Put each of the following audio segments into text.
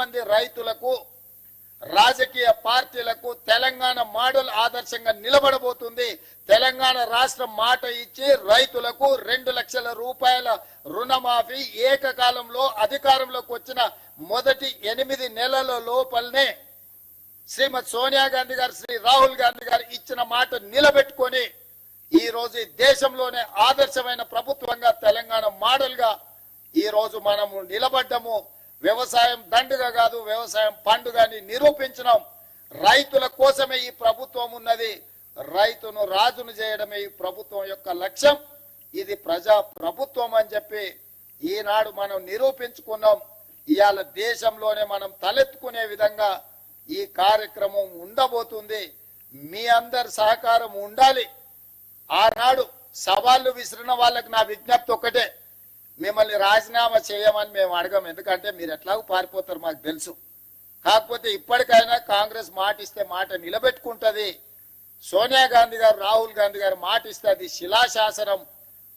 మంది రైతులకు రాజకీయ పార్టీలకు తెలంగాణ మోడల్ ఆదర్శంగా నిలబడబోతుంది. తెలంగాణ రాష్ట్రం మాట ఇచ్చి రైతులకు రెండు లక్షల రూపాయల రుణమాఫీ ఏకకాలంలో అధికారంలోకి వచ్చిన మొదటి ఎనిమిది నెలల లోపలనే శ్రీమతి సోనియా గాంధీ గారు శ్రీ రాహుల్ గాంధీ గారు ఇచ్చిన మాట నిలబెట్టుకొని ఈ రోజు ఈ దేశంలోనే ఆదర్శమైన ప్రభుత్వంగా తెలంగాణ మోడల్గా ఈ రోజు మనము నిలబడ్డము. వ్యవసాయం దండుగా కాదు వ్యవసాయం పండుగ అని నిరూపించినాం. రైతుల కోసమే ఈ ప్రభుత్వం ఉన్నది. రైతును రాజును చేయడమే ఈ ప్రభుత్వం యొక్క లక్ష్యం. ఇది ప్రజా ప్రభుత్వం అని చెప్పి ఈనాడు మనం నిరూపించుకున్నాం. ఇవాళ దేశంలోనే మనం తలెత్తుకునే విధంగా ఈ కార్యక్రమం ఉండబోతుంది. మీ అందరి సహకారం ఉండాలి. ఆనాడు సవాళ్ళు విసిరిన వాళ్ళకి నా విజ్ఞప్తి ఒకటే మిమ్మల్ని రాజీనామా చేయమని మేము అడగం. ఎందుకంటే మీరు ఎట్లాగో పారిపోతారు మాకు తెలుసు. కాకపోతే ఇప్పటికైనా కాంగ్రెస్ మాట ఇస్తే మాట నిలబెట్టుకుంటుంది. సోనియా గాంధీ గారు రాహుల్ గాంధీ గారు మాట ఇస్తే అది శిలాశాసనం.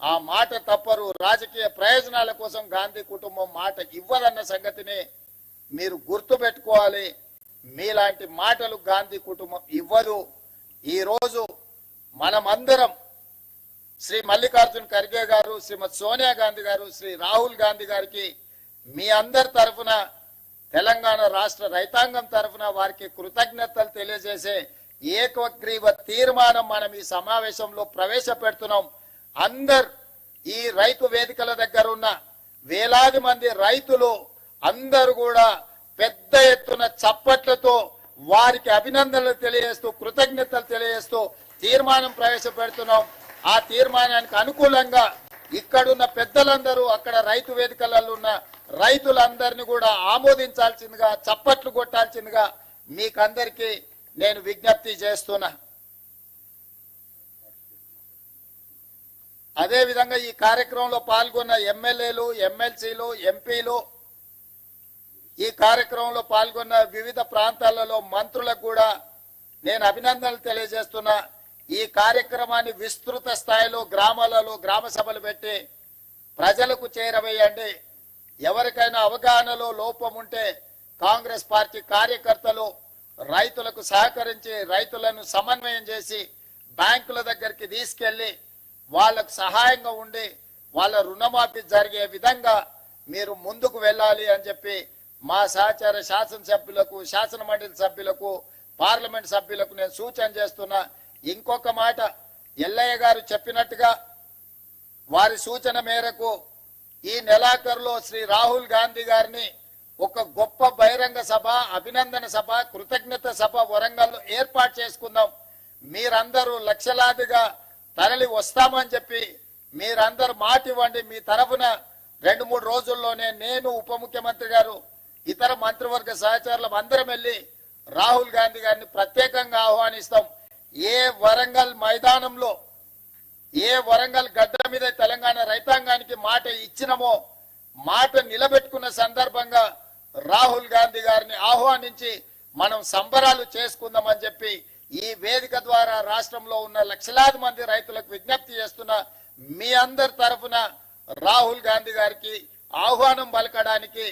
ఆ మాట తప్పరు. రాజకీయ ప్రయోజనాల కోసం గాంధీ కుటుంబం మాట ఇవ్వదన్న సంగతిని మీరు గుర్తు పెట్టుకోవాలి. మీలాంటి మాటలు గాంధీ కుటుంబం ఇవ్వదు. ఈరోజు మనమందరం శ్రీ మల్లికార్జున్ ఖర్గే గారు శ్రీమతి సోనియా గాంధీ గారు శ్రీ రాహుల్ గాంధీ గారికి మీ అందరి తరఫున తెలంగాణ రాష్ట్ర రైతాంగం తరఫున వారికి కృతజ్ఞతలు తెలియజేసే ఏకగ్రీవ తీర్మానం మనం ఈ సమావేశంలో ప్రవేశపెడుతున్నాం. అందరు ఈ రైతు వేదికల దగ్గర ఉన్న వేలాది మంది రైతులు అందరూ కూడా పెద్ద ఎత్తున చప్పట్లతో వారికి అభినందనలు తెలియజేస్తూ కృతజ్ఞతలు తెలియజేస్తూ తీర్మానం ప్రవేశపెడుతున్నాం. ఆ తీర్మానానికి అనుకూలంగా ఇక్కడున్న పెద్దలందరూ అక్కడ రైతు వేదికలలో ఉన్న రైతులందరినీ కూడా ఆమోదించాల్సిందిగా చప్పట్లు కొట్టాల్సిందిగా మీకందరికీ నేను విజ్ఞప్తి చేస్తున్నా. అదేవిధంగా ఈ కార్యక్రమంలో పాల్గొన్న ఎమ్మెల్యేలు ఎమ్మెల్సీలు ఎంపీలు ఈ కార్యక్రమంలో పాల్గొన్న వివిధ ప్రాంతాలలో మంత్రులకు కూడా నేను అభినందనలు తెలియజేస్తున్నా. ఈ కార్యక్రమాన్ని విస్తృత స్థాయిలో గ్రామాలలో గ్రామ సభలు పెట్టి ప్రజలకు చేరవేయండి. ఎవరికైనా అవగాహనలో లోపం ఉంటే కాంగ్రెస్ పార్టీ కార్యకర్తలు రైతులకు సహకరించి రైతులను సమన్వయం చేసి బ్యాంకుల దగ్గరికి తీసుకెళ్ళి వాళ్ళకు సహాయంగా ఉండి వాళ్ళ రుణమాఫీ జరిగే విధంగా మీరు ముందుకు వెళ్ళాలి అని చెప్పి మా సహచార శాసనసభ్యులకు శాసన మండలి సభ్యులకు పార్లమెంట్ సభ్యులకు నేను సూచన చేస్తున్నా. ఇంకొక మాట ఎల్లయ్య గారు చెప్పినట్టుగా వారి సూచన మేరకు ఈ నెలాఖరులో శ్రీ రాహుల్ గాంధీ గారిని ఒక గొప్ప బహిరంగ సభ అభినందన సభ కృతజ్ఞత సభ వరంగల్లో ఏర్పాటు చేసుకుందాం. మీరందరూ లక్షలాదిగా తరలి వస్తామని చెప్పి మీరందరూ మాట ఇవ్వండి. మీ తరఫున రెండు మూడు రోజుల్లోనే నేను ఉప ముఖ్యమంత్రి గారు ఇతర మంత్రివర్గ సహచరులం అందరం వెళ్ళి రాహుల్ గాంధీ గారిని ప్రత్యేకంగా ఆహ్వానిస్తాం. ఏ వరంగల్ మైదానంలో ఏ వరంగల్ గడ్డ మీద తెలంగాణ రైతాంగానికి మాట ఇచ్చినమో మాట నిలబెట్టుకున్న సందర్భంగా రాహుల్ గాంధీ గారిని ఆహ్వానించి మనం సంబరాలు చేసుకుందామని చెప్పి ఈ వేదిక ద్వారా రాష్ట్రంలో ఉన్న లక్షలాది మంది రైతులకు విజ్ఞప్తి చేస్తున్న మీ అందరి తరఫున రాహుల్ గాంధీ గారికి ఆహ్వానం పలకడానికి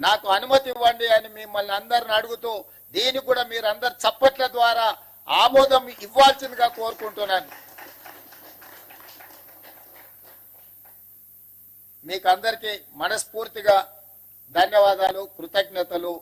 నాకు అనుమతి ఇవ్వండి అని మిమ్మల్ని అందరిని అడుగుతూ దీన్ని కూడా మీరందరు చప్పట్ల ద్వారా ఆమోదం ఇవ్వాల్సిందిగా కోరుకుంటున్నాను. మీకు అందరికీ మనస్ఫూర్తిగా ధన్యవాదాలు కృతజ్ఞతలు.